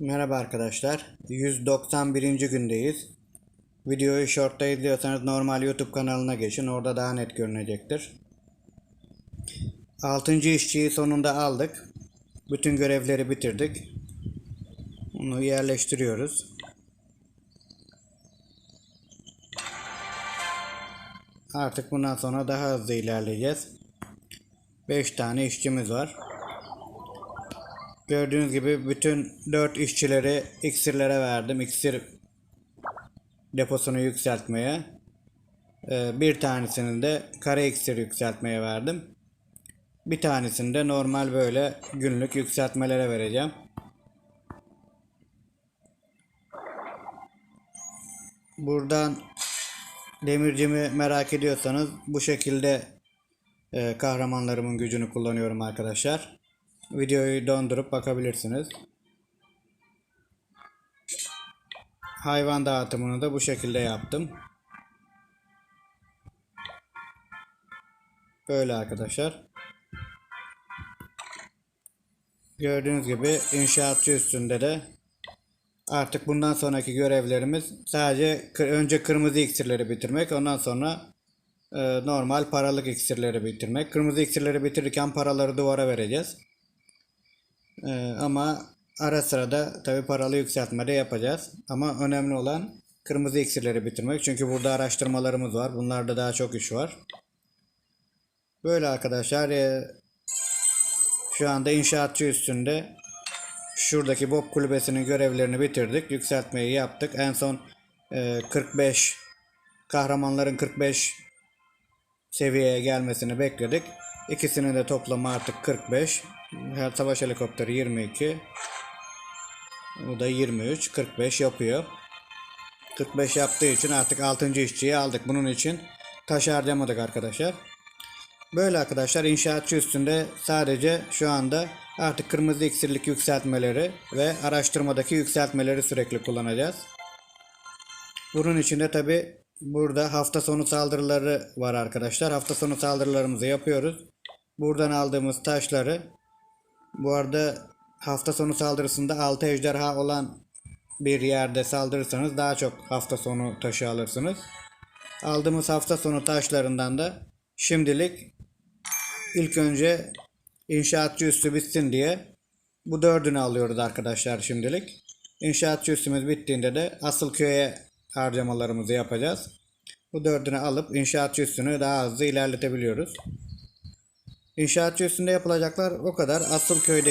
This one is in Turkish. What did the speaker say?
Merhaba arkadaşlar. 191. gündeyiz. Videoyu short'ta izliyorsanız normal YouTube kanalına geçin. Orada daha net görünecektir. 6. işçiyi sonunda aldık. Bütün görevleri bitirdik. Bunu yerleştiriyoruz. Artık bundan sonra daha hızlı ilerleyeceğiz. 5 tane işçimiz var. Gördüğünüz gibi bütün 4 işçileri iksirlere verdim. İksir deposunu yükseltmeye. Ee, Bir tanesini de kare iksir yükseltmeye verdim. Bir tanesini de normal böyle günlük yükseltmelere vereceğim. Buradan demircimi merak ediyorsanız bu şekilde e, kahramanlarımın gücünü kullanıyorum arkadaşlar. Videoyu dondurup bakabilirsiniz. Hayvan dağıtımını da bu şekilde yaptım. Böyle arkadaşlar. Gördüğünüz gibi inşaatçı üstünde de artık bundan sonraki görevlerimiz sadece önce kırmızı iksirleri bitirmek ondan sonra e, normal paralık iksirleri bitirmek. Kırmızı iksirleri bitirirken paraları duvara vereceğiz. Ee, ama ara sıra da tabi paralı yükseltme de yapacağız. Ama önemli olan kırmızı iksirleri bitirmek. Çünkü burada araştırmalarımız var. Bunlarda daha çok iş var. Böyle arkadaşlar. e, şu anda inşaatçı üstünde şuradaki Bob kulübesinin görevlerini bitirdik. Yükseltmeyi yaptık. En son e, 45 kahramanların 45 seviyeye gelmesini bekledik. İkisinin de toplamı artık 45. Her savaş helikopteri 22. Bu da 23. 45 yapıyor. 45 yaptığı için artık 6. işçiyi aldık. Bunun için taş harcamadık arkadaşlar. Böyle arkadaşlar inşaatçı üstünde sadece şu anda artık kırmızı iksirlik yükseltmeleri ve araştırmadaki yükseltmeleri sürekli kullanacağız. Bunun için de tabi burada hafta sonu saldırıları var arkadaşlar. Hafta sonu saldırılarımızı yapıyoruz. Buradan aldığımız taşları bu arada hafta sonu saldırısında 6 ejderha olan bir yerde saldırırsanız daha çok hafta sonu taşı alırsınız. Aldığımız hafta sonu taşlarından da şimdilik ilk önce inşaatçı üstü bitsin diye bu dördünü alıyoruz arkadaşlar şimdilik. İnşaatçı üstümüz bittiğinde de asıl köye harcamalarımızı yapacağız. Bu dördünü alıp inşaatçı üstünü daha hızlı ilerletebiliyoruz. İnşaatçı üstünde yapılacaklar o kadar. Asıl köydeki